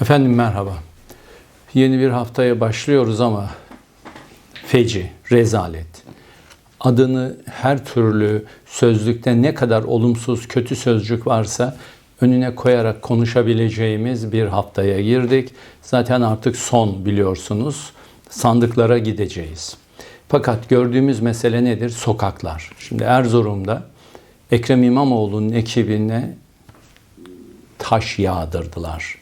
Efendim merhaba. Yeni bir haftaya başlıyoruz ama feci, rezalet. Adını her türlü sözlükte ne kadar olumsuz, kötü sözcük varsa önüne koyarak konuşabileceğimiz bir haftaya girdik. Zaten artık son biliyorsunuz. Sandıklara gideceğiz. Fakat gördüğümüz mesele nedir? Sokaklar. Şimdi Erzurum'da Ekrem İmamoğlu'nun ekibine taş yağdırdılar.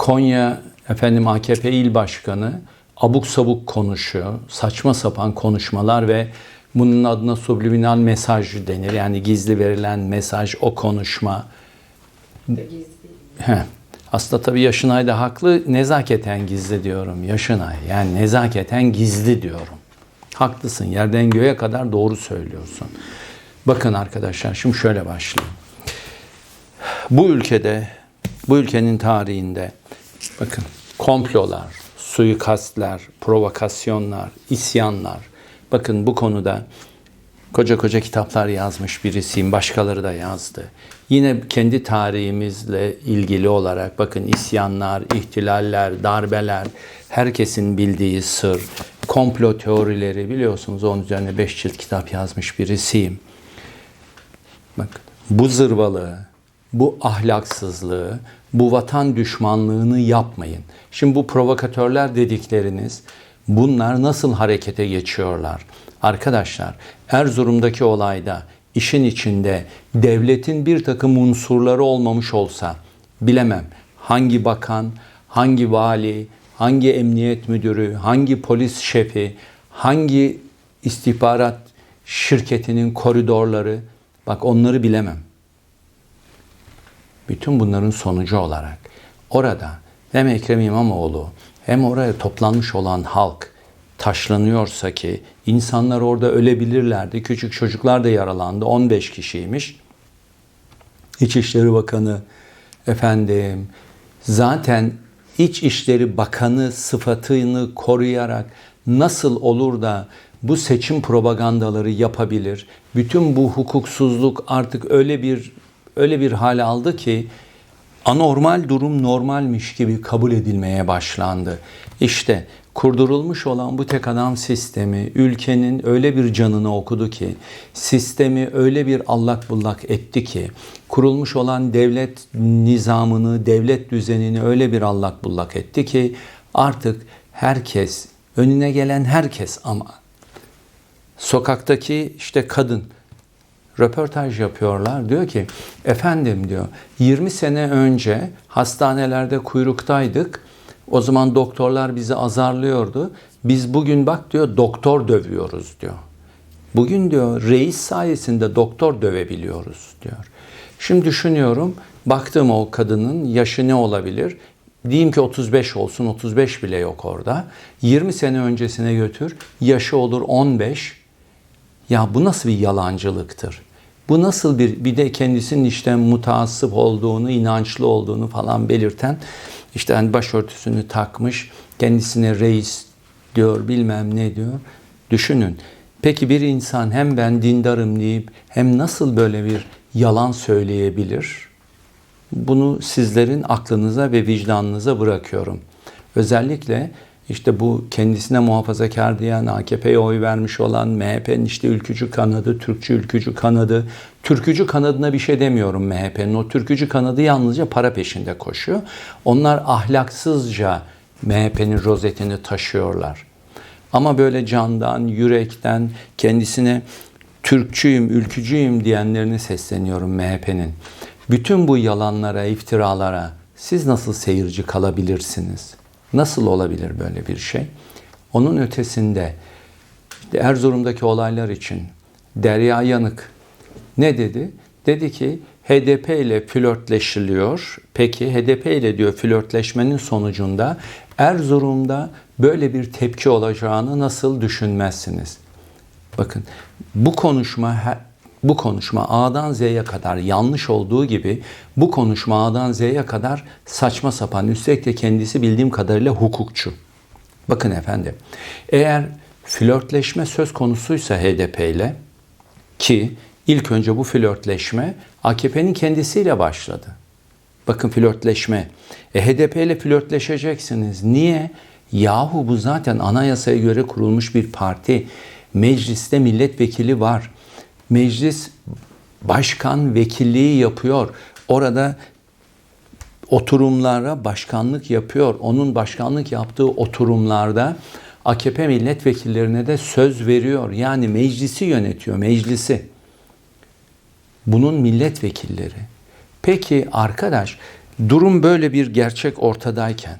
Konya efendim AKP il başkanı abuk sabuk konuşuyor. Saçma sapan konuşmalar ve bunun adına subliminal mesaj denir. Yani gizli verilen mesaj, o konuşma. He. Aslında tabii Yaşınay da haklı. Nezaketen gizli diyorum. Yaşınay. Yani nezaketen gizli diyorum. Haklısın. Yerden göğe kadar doğru söylüyorsun. Bakın arkadaşlar şimdi şöyle başlayayım. Bu ülkede, bu ülkenin tarihinde bakın komplolar, suikastler, provokasyonlar, isyanlar. Bakın bu konuda koca koca kitaplar yazmış birisiyim. Başkaları da yazdı. Yine kendi tarihimizle ilgili olarak bakın isyanlar, ihtilaller, darbeler, herkesin bildiği sır, komplo teorileri biliyorsunuz onun üzerine beş cilt kitap yazmış birisiyim. Bak bu zırvalığı, bu ahlaksızlığı, bu vatan düşmanlığını yapmayın. Şimdi bu provokatörler dedikleriniz bunlar nasıl harekete geçiyorlar? Arkadaşlar Erzurum'daki olayda işin içinde devletin bir takım unsurları olmamış olsa bilemem hangi bakan, hangi vali, hangi emniyet müdürü, hangi polis şefi, hangi istihbarat şirketinin koridorları bak onları bilemem. Bütün bunların sonucu olarak orada hem Ekrem İmamoğlu hem oraya toplanmış olan halk taşlanıyorsa ki insanlar orada ölebilirlerdi. Küçük çocuklar da yaralandı. 15 kişiymiş. İçişleri Bakanı efendim zaten İçişleri Bakanı sıfatını koruyarak nasıl olur da bu seçim propagandaları yapabilir? Bütün bu hukuksuzluk artık öyle bir öyle bir hale aldı ki anormal durum normalmiş gibi kabul edilmeye başlandı. İşte kurdurulmuş olan bu tek adam sistemi ülkenin öyle bir canını okudu ki, sistemi öyle bir allak bullak etti ki, kurulmuş olan devlet nizamını, devlet düzenini öyle bir allak bullak etti ki artık herkes, önüne gelen herkes ama sokaktaki işte kadın röportaj yapıyorlar. Diyor ki efendim diyor 20 sene önce hastanelerde kuyruktaydık. O zaman doktorlar bizi azarlıyordu. Biz bugün bak diyor doktor dövüyoruz diyor. Bugün diyor reis sayesinde doktor dövebiliyoruz diyor. Şimdi düşünüyorum baktım o kadının yaşı ne olabilir? Diyeyim ki 35 olsun 35 bile yok orada. 20 sene öncesine götür yaşı olur 15. Ya bu nasıl bir yalancılıktır? Bu nasıl bir bir de kendisinin işte mutaassıp olduğunu, inançlı olduğunu falan belirten işte hani başörtüsünü takmış, kendisine reis diyor, bilmem ne diyor. Düşünün. Peki bir insan hem ben dindarım deyip hem nasıl böyle bir yalan söyleyebilir? Bunu sizlerin aklınıza ve vicdanınıza bırakıyorum. Özellikle işte bu kendisine muhafazakar diyen, AKP'ye oy vermiş olan, MHP'nin işte ülkücü kanadı, Türkçü ülkücü kanadı, Türkücü kanadına bir şey demiyorum MHP'nin. O Türkücü kanadı yalnızca para peşinde koşuyor. Onlar ahlaksızca MHP'nin rozetini taşıyorlar. Ama böyle candan, yürekten kendisine Türkçüyüm, ülkücüyüm diyenlerine sesleniyorum MHP'nin. Bütün bu yalanlara, iftiralara siz nasıl seyirci kalabilirsiniz? Nasıl olabilir böyle bir şey? Onun ötesinde Erzurum'daki olaylar için Derya Yanık ne dedi? Dedi ki HDP ile flörtleşiliyor. Peki HDP ile diyor flörtleşmenin sonucunda Erzurum'da böyle bir tepki olacağını nasıl düşünmezsiniz? Bakın bu konuşma bu konuşma A'dan Z'ye kadar yanlış olduğu gibi bu konuşma A'dan Z'ye kadar saçma sapan. Üstelik de kendisi bildiğim kadarıyla hukukçu. Bakın efendim eğer flörtleşme söz konusuysa HDP ile ki ilk önce bu flörtleşme AKP'nin kendisiyle başladı. Bakın flörtleşme. E, HDP ile flörtleşeceksiniz. Niye? Yahu bu zaten anayasaya göre kurulmuş bir parti. Mecliste milletvekili var. Meclis başkan vekilliği yapıyor. Orada oturumlara başkanlık yapıyor. Onun başkanlık yaptığı oturumlarda AKP milletvekillerine de söz veriyor. Yani meclisi yönetiyor, meclisi. Bunun milletvekilleri. Peki arkadaş, durum böyle bir gerçek ortadayken,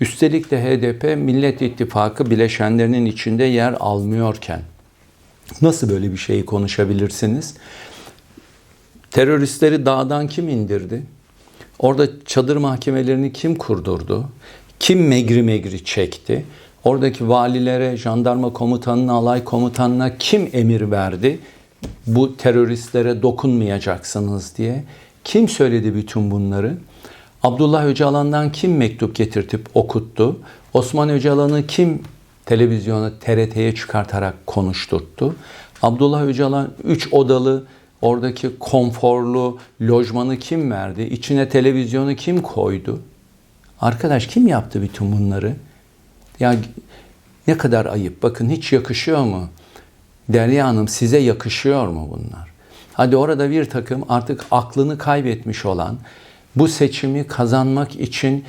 üstelik de HDP Millet İttifakı bileşenlerinin içinde yer almıyorken, nasıl böyle bir şeyi konuşabilirsiniz? Teröristleri dağdan kim indirdi? Orada çadır mahkemelerini kim kurdurdu? Kim megri megri çekti? Oradaki valilere, jandarma komutanına, alay komutanına kim emir verdi? Bu teröristlere dokunmayacaksınız diye. Kim söyledi bütün bunları? Abdullah Öcalan'dan kim mektup getirtip okuttu? Osman Öcalan'ı kim televizyona, TRT'ye çıkartarak konuşturttu? Abdullah Öcalan 3 odalı oradaki konforlu lojmanı kim verdi? İçine televizyonu kim koydu? Arkadaş kim yaptı bütün bunları? Ya ne kadar ayıp. Bakın hiç yakışıyor mu? Derya Hanım size yakışıyor mu bunlar? Hadi orada bir takım artık aklını kaybetmiş olan bu seçimi kazanmak için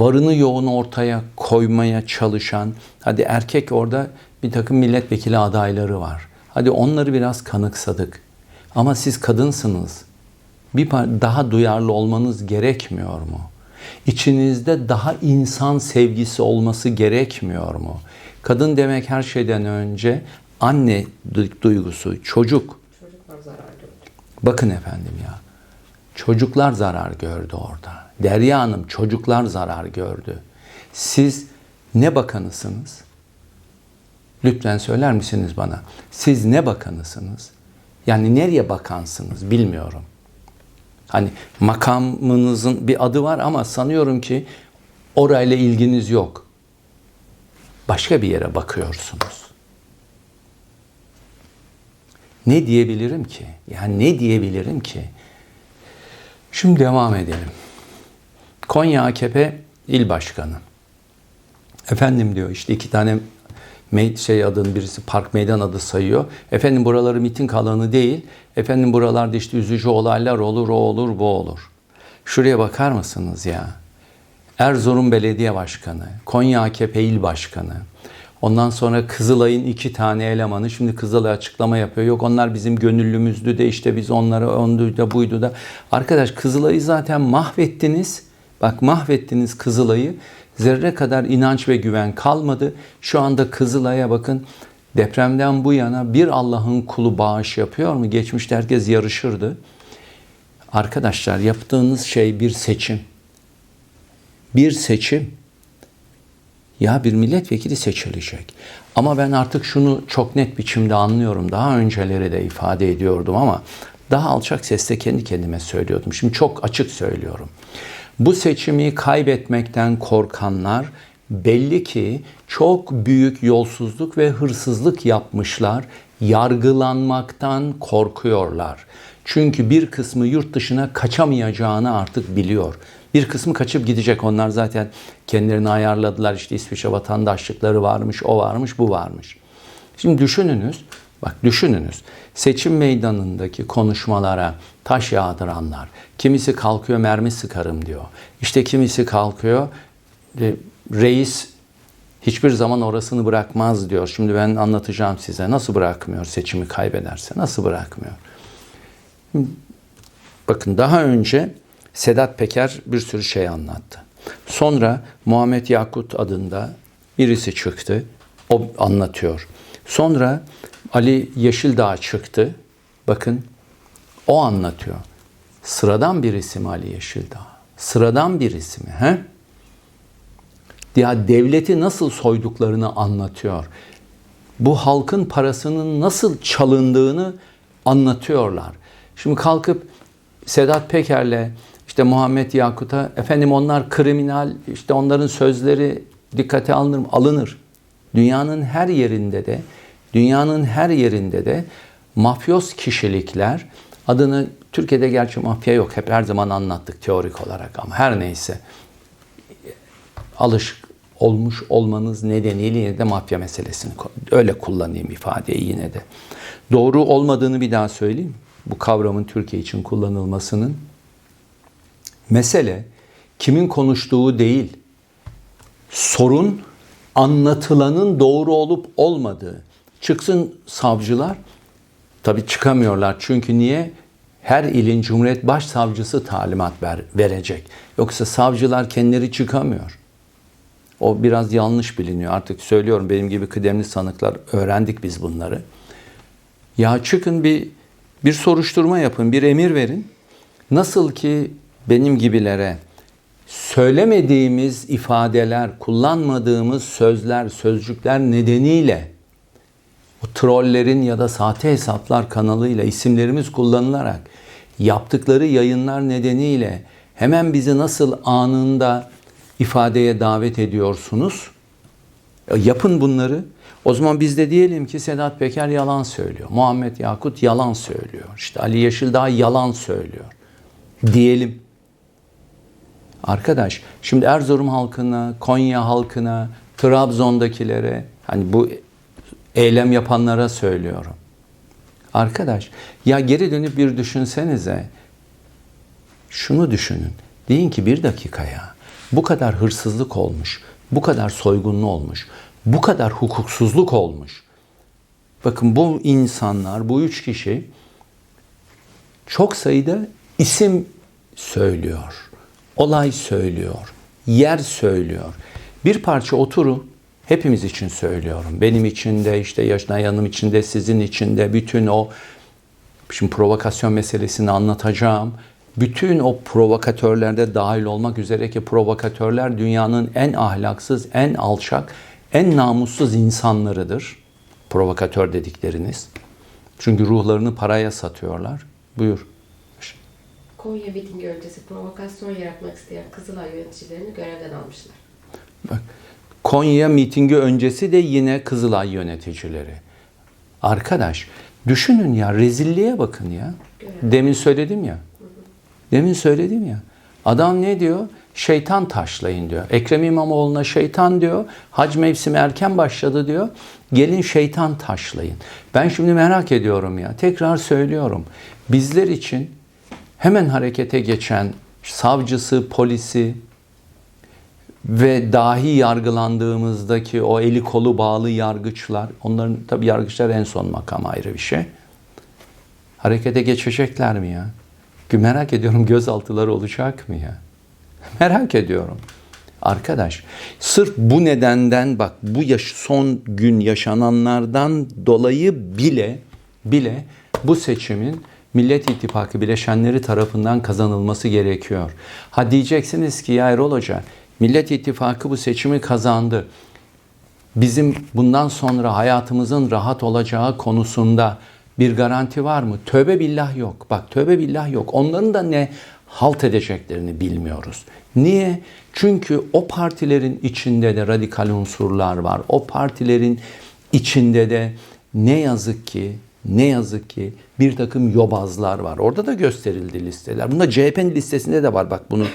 varını yoğunu ortaya koymaya çalışan hadi erkek orada bir takım milletvekili adayları var. Hadi onları biraz kanıksadık. Ama siz kadınsınız. Bir daha duyarlı olmanız gerekmiyor mu? İçinizde daha insan sevgisi olması gerekmiyor mu? Kadın demek her şeyden önce anne duygusu, çocuk. Çocuklar zarar gördü. Bakın efendim ya. Çocuklar zarar gördü orada. Derya Hanım çocuklar zarar gördü. Siz ne bakanısınız? Lütfen söyler misiniz bana? Siz ne bakanısınız? Yani nereye bakansınız bilmiyorum. Hani makamınızın bir adı var ama sanıyorum ki orayla ilginiz yok. Başka bir yere bakıyorsunuz. Ne diyebilirim ki? Yani ne diyebilirim ki? Şimdi devam edelim. Konya AKP il başkanı. Efendim diyor işte iki tane şey adını birisi park meydan adı sayıyor. Efendim buraları miting alanı değil. Efendim buralarda işte üzücü olaylar olur, o olur, bu olur. Şuraya bakar mısınız ya? Erzurum Belediye Başkanı, Konya AKP İl Başkanı, ondan sonra Kızılay'ın iki tane elemanı, şimdi Kızılay açıklama yapıyor. Yok onlar bizim gönüllümüzdü de işte biz onları ondu da buydu da. Arkadaş Kızılay'ı zaten mahvettiniz. Bak mahvettiniz Kızılay'ı. Zerre kadar inanç ve güven kalmadı. Şu anda Kızılay'a bakın depremden bu yana bir Allah'ın kulu bağış yapıyor mu? Geçmişte herkes yarışırdı. Arkadaşlar yaptığınız şey bir seçim. Bir seçim. Ya bir milletvekili seçilecek. Ama ben artık şunu çok net biçimde anlıyorum. Daha önceleri de ifade ediyordum ama daha alçak sesle kendi kendime söylüyordum. Şimdi çok açık söylüyorum. Bu seçimi kaybetmekten korkanlar belli ki çok büyük yolsuzluk ve hırsızlık yapmışlar. Yargılanmaktan korkuyorlar. Çünkü bir kısmı yurt dışına kaçamayacağını artık biliyor. Bir kısmı kaçıp gidecek. Onlar zaten kendilerini ayarladılar. İşte İsviçre vatandaşlıkları varmış, o varmış, bu varmış. Şimdi düşününüz, bak düşününüz. Seçim meydanındaki konuşmalara taş yağdıranlar, kimisi kalkıyor mermi sıkarım diyor. İşte kimisi kalkıyor reis hiçbir zaman orasını bırakmaz diyor. Şimdi ben anlatacağım size nasıl bırakmıyor seçimi kaybederse nasıl bırakmıyor. Bakın daha önce Sedat Peker bir sürü şey anlattı. Sonra Muhammed Yakut adında birisi çıktı. O anlatıyor. Sonra Ali Yeşildağ çıktı. Bakın o anlatıyor. Sıradan bir isim Ali Yeşildağ. Sıradan bir isim. He? Ya devleti nasıl soyduklarını anlatıyor. Bu halkın parasının nasıl çalındığını anlatıyorlar. Şimdi kalkıp Sedat Peker'le işte Muhammed Yakut'a efendim onlar kriminal işte onların sözleri dikkate alınır mı? Alınır. Dünyanın her yerinde de dünyanın her yerinde de mafyos kişilikler adını Türkiye'de gerçi mafya yok. Hep her zaman anlattık teorik olarak ama her neyse. Alışık olmuş olmanız nedeniyle yine de mafya meselesini öyle kullanayım ifadeyi yine de. Doğru olmadığını bir daha söyleyeyim. Bu kavramın Türkiye için kullanılmasının. Mesele kimin konuştuğu değil. Sorun anlatılanın doğru olup olmadığı. Çıksın savcılar. Tabii çıkamıyorlar. Çünkü niye? Her ilin Cumhuriyet Başsavcısı talimat ver, verecek. Yoksa savcılar kendileri çıkamıyor. O biraz yanlış biliniyor. Artık söylüyorum benim gibi kıdemli sanıklar öğrendik biz bunları. Ya çıkın bir bir soruşturma yapın, bir emir verin. Nasıl ki benim gibilere söylemediğimiz ifadeler, kullanmadığımız sözler, sözcükler nedeniyle o trollerin ya da sahte hesaplar kanalıyla isimlerimiz kullanılarak yaptıkları yayınlar nedeniyle hemen bizi nasıl anında ifadeye davet ediyorsunuz? Yapın bunları. O zaman biz de diyelim ki Sedat Peker yalan söylüyor. Muhammed Yakut yalan söylüyor. İşte Ali Yeşildağ yalan söylüyor. Diyelim. Arkadaş şimdi Erzurum halkına, Konya halkına, Trabzon'dakilere hani bu eylem yapanlara söylüyorum. Arkadaş ya geri dönüp bir düşünsenize. Şunu düşünün. Deyin ki bir dakikaya bu kadar hırsızlık olmuş, bu kadar soygunlu olmuş, bu kadar hukuksuzluk olmuş. Bakın bu insanlar, bu üç kişi çok sayıda isim söylüyor, olay söylüyor, yer söylüyor. Bir parça oturun, hepimiz için söylüyorum. Benim için de, işte Yaşna Yanım için de, sizin için de, bütün o şimdi provokasyon meselesini anlatacağım. Bütün o provokatörlerde dahil olmak üzere ki provokatörler dünyanın en ahlaksız, en alçak, en namussuz insanlarıdır. Provokatör dedikleriniz. Çünkü ruhlarını paraya satıyorlar. Buyur. Konya mitingi öncesi provokasyon yaratmak isteyen Kızılay yöneticilerini görevden almışlar. Bak, Konya mitingi öncesi de yine Kızılay yöneticileri. Arkadaş düşünün ya rezilliğe bakın ya. Demin söyledim ya. Demin söyledim ya. Adam ne diyor? Şeytan taşlayın diyor. Ekrem İmamoğlu'na şeytan diyor. Hac mevsimi erken başladı diyor. Gelin şeytan taşlayın. Ben şimdi merak ediyorum ya. Tekrar söylüyorum. Bizler için hemen harekete geçen savcısı, polisi ve dahi yargılandığımızdaki o eli kolu bağlı yargıçlar, onların tabi yargıçlar en son makam ayrı bir şey. Harekete geçecekler mi ya? Merak ediyorum gözaltıları olacak mı ya? Merak ediyorum. Arkadaş, sırf bu nedenden bak bu yaş son gün yaşananlardan dolayı bile bile bu seçimin Millet İttifakı bileşenleri tarafından kazanılması gerekiyor. Ha diyeceksiniz ki ya Erol Hoca, Millet İttifakı bu seçimi kazandı. Bizim bundan sonra hayatımızın rahat olacağı konusunda bir garanti var mı? Tövbe billah yok. Bak tövbe billah yok. Onların da ne halt edeceklerini bilmiyoruz. Niye? Çünkü o partilerin içinde de radikal unsurlar var. O partilerin içinde de ne yazık ki ne yazık ki bir takım yobazlar var. Orada da gösterildi listeler. Bunda CHP'nin listesinde de var. Bak bunu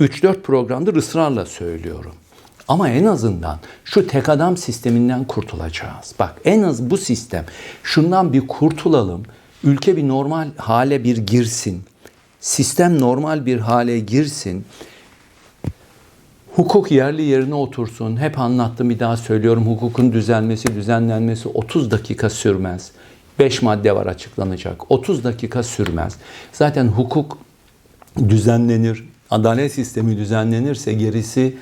3-4 programdır ısrarla söylüyorum. Ama en azından şu tek adam sisteminden kurtulacağız. Bak en az bu sistem şundan bir kurtulalım. Ülke bir normal hale bir girsin. Sistem normal bir hale girsin. Hukuk yerli yerine otursun. Hep anlattım bir daha söylüyorum. Hukukun düzelmesi, düzenlenmesi 30 dakika sürmez. 5 madde var açıklanacak. 30 dakika sürmez. Zaten hukuk düzenlenir, adalet sistemi düzenlenirse gerisi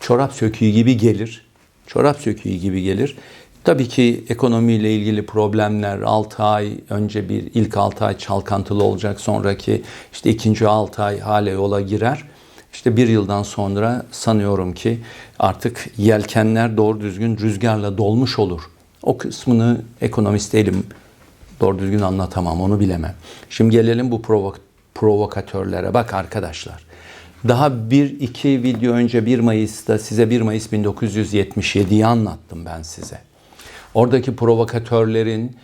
çorap söküğü gibi gelir. Çorap söküğü gibi gelir. Tabii ki ekonomiyle ilgili problemler 6 ay önce bir ilk 6 ay çalkantılı olacak. Sonraki işte ikinci 6 ay hale yola girer. İşte bir yıldan sonra sanıyorum ki artık yelkenler doğru düzgün rüzgarla dolmuş olur. O kısmını ekonomist değilim. Doğru düzgün anlatamam, onu bilemem. Şimdi gelelim bu provok provokatörlere. Bak arkadaşlar. Daha bir iki video önce 1 Mayıs'ta size 1 Mayıs 1977'yi anlattım ben size. Oradaki provokatörlerin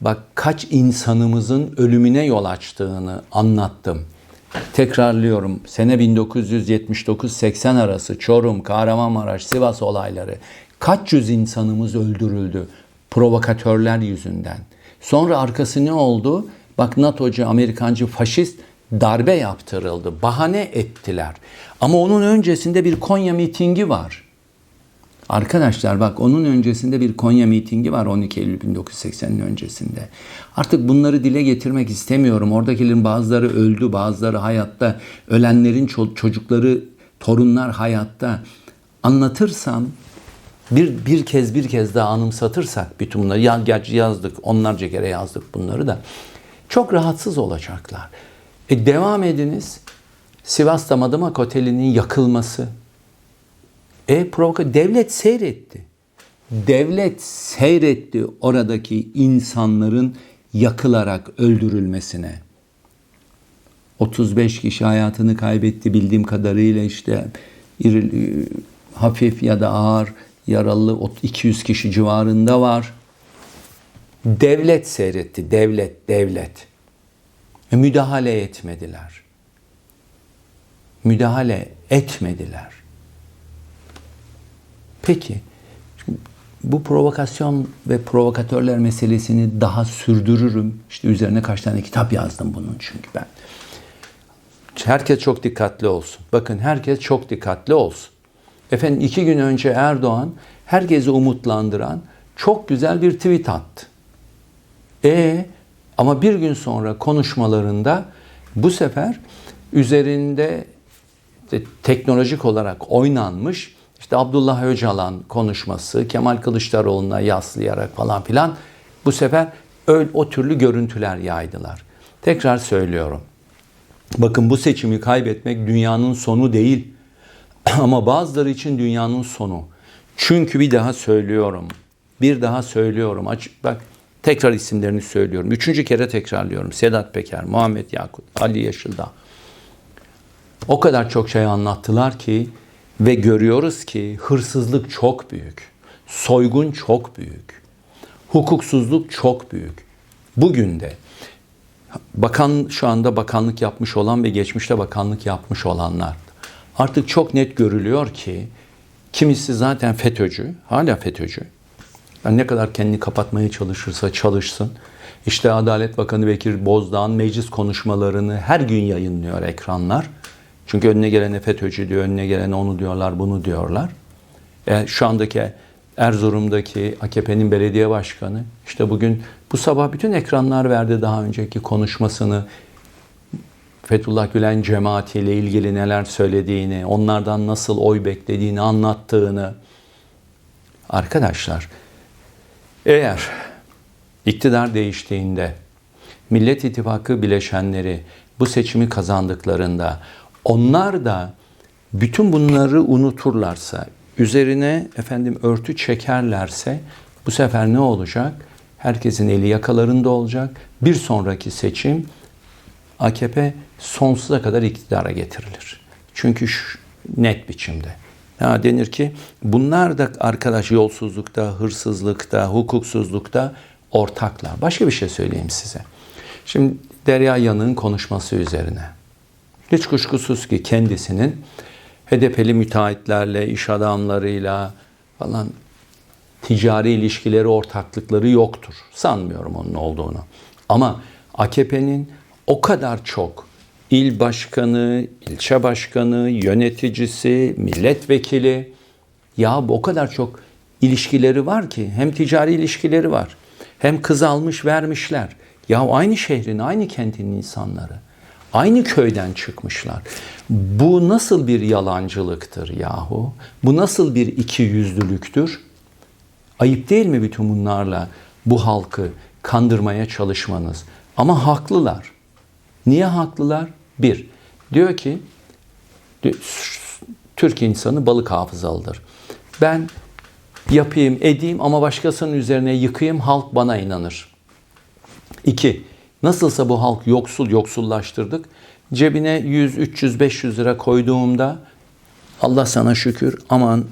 bak kaç insanımızın ölümüne yol açtığını anlattım. Tekrarlıyorum. Sene 1979-80 arası Çorum, Kahramanmaraş, Sivas olayları. Kaç yüz insanımız öldürüldü provokatörler yüzünden. Sonra arkası ne oldu? Bak NATO'cu, Amerikancı, faşist darbe yaptırıldı. Bahane ettiler. Ama onun öncesinde bir Konya mitingi var. Arkadaşlar bak onun öncesinde bir Konya mitingi var 12 Eylül 1980'in öncesinde. Artık bunları dile getirmek istemiyorum. Oradakilerin bazıları öldü, bazıları hayatta. Ölenlerin ço- çocukları, torunlar hayatta. Anlatırsam bir, bir kez bir kez daha anımsatırsak bütün bunları, ya, gerçi yazdık, onlarca kere yazdık bunları da çok rahatsız olacaklar. E devam ediniz. Sivas'ta Madımak Oteli'nin yakılması, e provoka devlet seyretti. Devlet seyretti oradaki insanların yakılarak öldürülmesine. 35 kişi hayatını kaybetti bildiğim kadarıyla işte hafif ya da ağır yaralı 200 kişi civarında var. Devlet seyretti, devlet, devlet. Müdahale etmediler. Müdahale etmediler. Peki bu provokasyon ve provokatörler meselesini daha sürdürürüm. İşte üzerine kaç tane kitap yazdım bunun çünkü ben. Herkes çok dikkatli olsun. Bakın herkes çok dikkatli olsun. Efendim iki gün önce Erdoğan herkesi umutlandıran çok güzel bir tweet attı. E ama bir gün sonra konuşmalarında bu sefer üzerinde teknolojik olarak oynanmış işte Abdullah Öcalan konuşması, Kemal Kılıçdaroğlu'na yaslayarak falan filan bu sefer öyle o türlü görüntüler yaydılar. Tekrar söylüyorum. Bakın bu seçimi kaybetmek dünyanın sonu değil. Ama bazıları için dünyanın sonu. Çünkü bir daha söylüyorum. Bir daha söylüyorum. Aç, bak tekrar isimlerini söylüyorum. Üçüncü kere tekrarlıyorum. Sedat Peker, Muhammed Yakut, Ali Yaşıldağ. O kadar çok şey anlattılar ki ve görüyoruz ki hırsızlık çok büyük. Soygun çok büyük. Hukuksuzluk çok büyük. Bugün de bakan şu anda bakanlık yapmış olan ve geçmişte bakanlık yapmış olanlar artık çok net görülüyor ki kimisi zaten FETÖ'cü, hala FETÖ'cü. Yani ne kadar kendini kapatmaya çalışırsa çalışsın. İşte Adalet Bakanı Bekir Bozdağ'ın meclis konuşmalarını her gün yayınlıyor ekranlar. Çünkü önüne gelene FETÖ'cü diyor, önüne gelene onu diyorlar, bunu diyorlar. E, şu andaki Erzurum'daki AKP'nin belediye başkanı işte bugün bu sabah bütün ekranlar verdi daha önceki konuşmasını. Fethullah Gülen cemaatiyle ilgili neler söylediğini, onlardan nasıl oy beklediğini anlattığını. Arkadaşlar, eğer iktidar değiştiğinde Millet İttifakı bileşenleri bu seçimi kazandıklarında onlar da bütün bunları unuturlarsa, üzerine efendim örtü çekerlerse bu sefer ne olacak? Herkesin eli yakalarında olacak. Bir sonraki seçim AKP sonsuza kadar iktidara getirilir. Çünkü şu, net biçimde. Ha, denir ki bunlar da arkadaş yolsuzlukta, hırsızlıkta, hukuksuzlukta ortaklar. Başka bir şey söyleyeyim size. Şimdi Derya Yanık'ın konuşması üzerine. Hiç kuşkusuz ki kendisinin HDP'li müteahhitlerle, iş adamlarıyla falan ticari ilişkileri, ortaklıkları yoktur. Sanmıyorum onun olduğunu. Ama AKP'nin o kadar çok il başkanı, ilçe başkanı, yöneticisi, milletvekili ya o kadar çok ilişkileri var ki hem ticari ilişkileri var hem kız almış vermişler. Ya aynı şehrin, aynı kentin insanları. Aynı köyden çıkmışlar. Bu nasıl bir yalancılıktır yahu? Bu nasıl bir iki yüzlülüktür? Ayıp değil mi bütün bunlarla bu halkı kandırmaya çalışmanız? Ama haklılar. Niye haklılar? Bir, diyor ki Türk insanı balık hafızalıdır. Ben yapayım, edeyim ama başkasının üzerine yıkayım, halk bana inanır. İki, nasılsa bu halk yoksul, yoksullaştırdık. Cebine 100, 300, 500 lira koyduğumda Allah sana şükür aman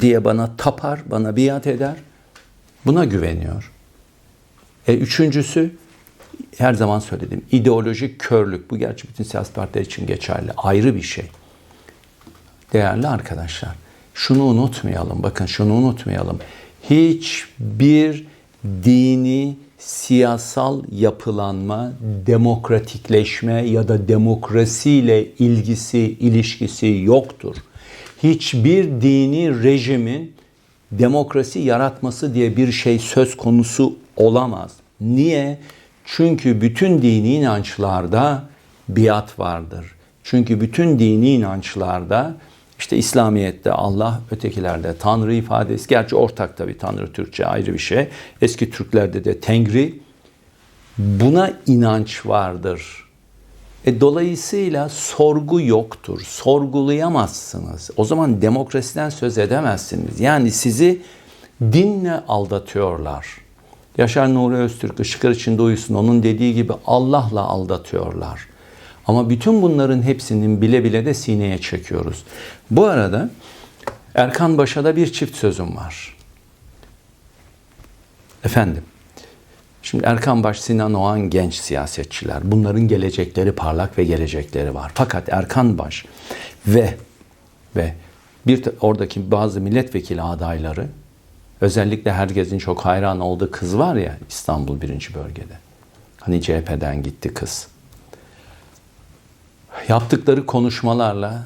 diye bana tapar, bana biat eder. Buna güveniyor. E, üçüncüsü her zaman söyledim ideolojik körlük. Bu gerçi bütün siyasi partiler için geçerli. Ayrı bir şey. Değerli arkadaşlar, şunu unutmayalım. Bakın şunu unutmayalım. Hiçbir dini siyasal yapılanma, demokratikleşme ya da demokrasiyle ilgisi, ilişkisi yoktur. Hiçbir dini rejimin demokrasi yaratması diye bir şey söz konusu olamaz. Niye? Çünkü bütün dini inançlarda biat vardır. Çünkü bütün dini inançlarda işte İslamiyet'te Allah, ötekilerde Tanrı ifadesi. Gerçi ortak tabi Tanrı Türkçe ayrı bir şey. Eski Türklerde de Tengri. Buna inanç vardır. E, dolayısıyla sorgu yoktur. Sorgulayamazsınız. O zaman demokrasiden söz edemezsiniz. Yani sizi dinle aldatıyorlar. Yaşar Nuri Öztürk ışıklar içinde uyusun onun dediği gibi Allah'la aldatıyorlar. Ama bütün bunların hepsinin bile bile de sineye çekiyoruz. Bu arada Erkan Başa'da bir çift sözüm var. Efendim, şimdi Erkan Baş, Sinan Oğan genç siyasetçiler. Bunların gelecekleri parlak ve gelecekleri var. Fakat Erkan Baş ve ve bir oradaki bazı milletvekili adayları özellikle herkesin çok hayran olduğu kız var ya İstanbul birinci bölgede. Hani CHP'den gitti kız yaptıkları konuşmalarla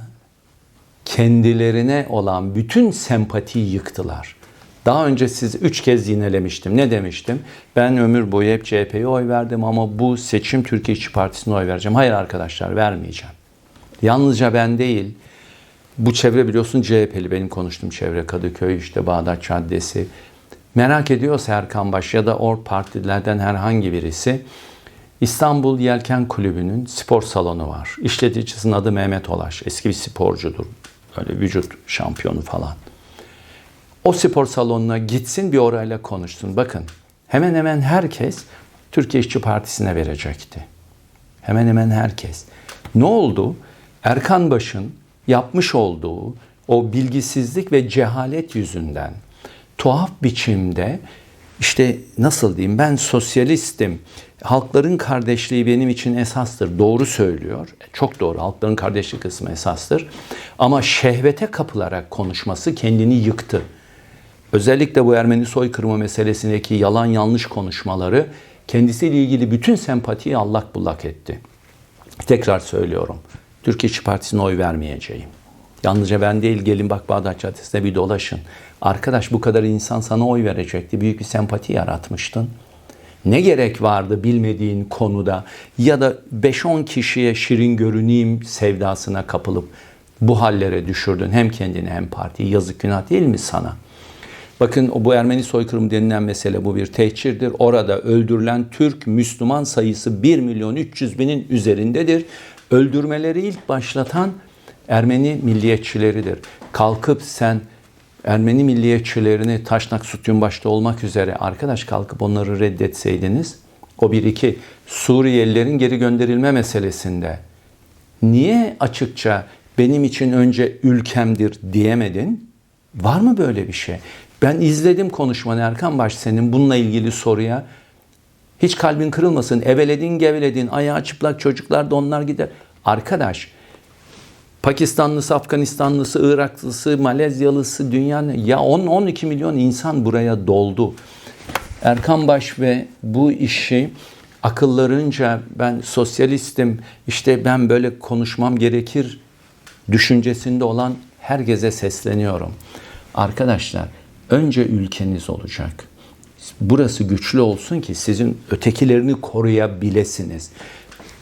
kendilerine olan bütün sempatiyi yıktılar. Daha önce siz üç kez yinelemiştim. Ne demiştim? Ben ömür boyu hep CHP'ye oy verdim ama bu seçim Türkiye İşçi Partisi'ne oy vereceğim. Hayır arkadaşlar vermeyeceğim. Yalnızca ben değil. Bu çevre biliyorsun CHP'li benim konuştuğum çevre Kadıköy işte Bağdat Caddesi. Merak ediyorsa Erkan Baş ya da or partilerden herhangi birisi İstanbul Yelken Kulübü'nün spor salonu var. İşleticisinin adı Mehmet Olaş. Eski bir sporcudur. Öyle vücut şampiyonu falan. O spor salonuna gitsin bir orayla konuşsun. Bakın hemen hemen herkes Türkiye İşçi Partisi'ne verecekti. Hemen hemen herkes. Ne oldu? Erkan Baş'ın yapmış olduğu o bilgisizlik ve cehalet yüzünden tuhaf biçimde işte nasıl diyeyim ben sosyalistim. Halkların kardeşliği benim için esastır. Doğru söylüyor. Çok doğru. Halkların kardeşliği kısmı esastır. Ama şehvete kapılarak konuşması kendini yıktı. Özellikle bu Ermeni soykırımı meselesindeki yalan yanlış konuşmaları kendisiyle ilgili bütün sempatiyi allak bullak etti. Tekrar söylüyorum. Türkiye İşçi Partisi'ne oy vermeyeceğim. Yalnızca ben değil gelin bak Bağdat Caddesi'nde bir dolaşın. Arkadaş bu kadar insan sana oy verecekti. Büyük bir sempati yaratmıştın. Ne gerek vardı bilmediğin konuda ya da 5-10 kişiye şirin görüneyim sevdasına kapılıp bu hallere düşürdün. Hem kendini hem partiyi yazık günah değil mi sana? Bakın bu Ermeni soykırımı denilen mesele bu bir tehcirdir. Orada öldürülen Türk Müslüman sayısı 1 milyon 300 binin üzerindedir. Öldürmeleri ilk başlatan Ermeni milliyetçileridir. Kalkıp sen Ermeni milliyetçilerini Taşnak Sütyun başta olmak üzere arkadaş kalkıp onları reddetseydiniz o bir iki Suriyelilerin geri gönderilme meselesinde niye açıkça benim için önce ülkemdir diyemedin? Var mı böyle bir şey? Ben izledim konuşmanı Erkan Baş senin bununla ilgili soruya. Hiç kalbin kırılmasın. Eveledin geveledin. Ayağı çıplak çocuklar da onlar gider. Arkadaş Pakistanlısı, Afganistanlısı, Iraklısı, Malezyalısı, dünyanın ya 10-12 milyon insan buraya doldu. Erkan Baş ve bu işi akıllarınca ben sosyalistim, işte ben böyle konuşmam gerekir düşüncesinde olan herkese sesleniyorum. Arkadaşlar önce ülkeniz olacak. Burası güçlü olsun ki sizin ötekilerini koruyabilesiniz.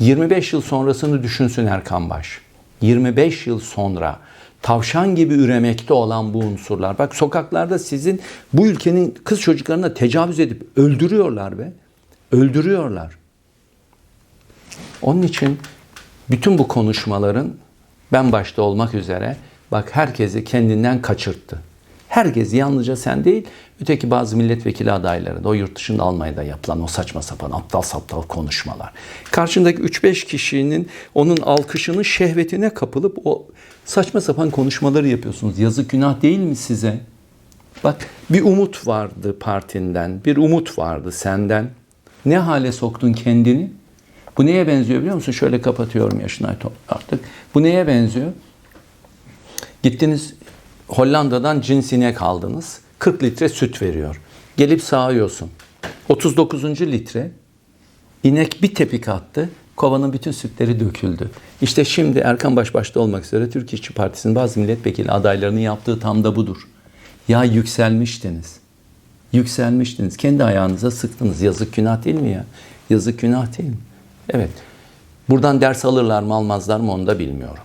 25 yıl sonrasını düşünsün Erkan Baş. 25 yıl sonra tavşan gibi üremekte olan bu unsurlar. Bak sokaklarda sizin bu ülkenin kız çocuklarına tecavüz edip öldürüyorlar be. Öldürüyorlar. Onun için bütün bu konuşmaların ben başta olmak üzere bak herkesi kendinden kaçırttı. Herkes yalnızca sen değil, öteki bazı milletvekili adayları da o yurt dışında Almanya'da yapılan o saçma sapan aptal saptal konuşmalar. Karşındaki 3-5 kişinin onun alkışının şehvetine kapılıp o saçma sapan konuşmaları yapıyorsunuz. Yazık günah değil mi size? Bak bir umut vardı partinden, bir umut vardı senden. Ne hale soktun kendini? Bu neye benziyor biliyor musun? Şöyle kapatıyorum yaşını artık. Bu neye benziyor? Gittiniz Hollanda'dan cins inek aldınız. 40 litre süt veriyor. Gelip sağıyorsun. 39. litre inek bir tepik attı. Kovanın bütün sütleri döküldü. İşte şimdi Erkan Baş başta olmak üzere Türk İşçi Partisi'nin bazı milletvekili adaylarının yaptığı tam da budur. Ya yükselmiştiniz. Yükselmiştiniz. Kendi ayağınıza sıktınız. Yazık günah değil mi ya? Yazık günah değil mi? Evet. Buradan ders alırlar mı almazlar mı onu da bilmiyorum.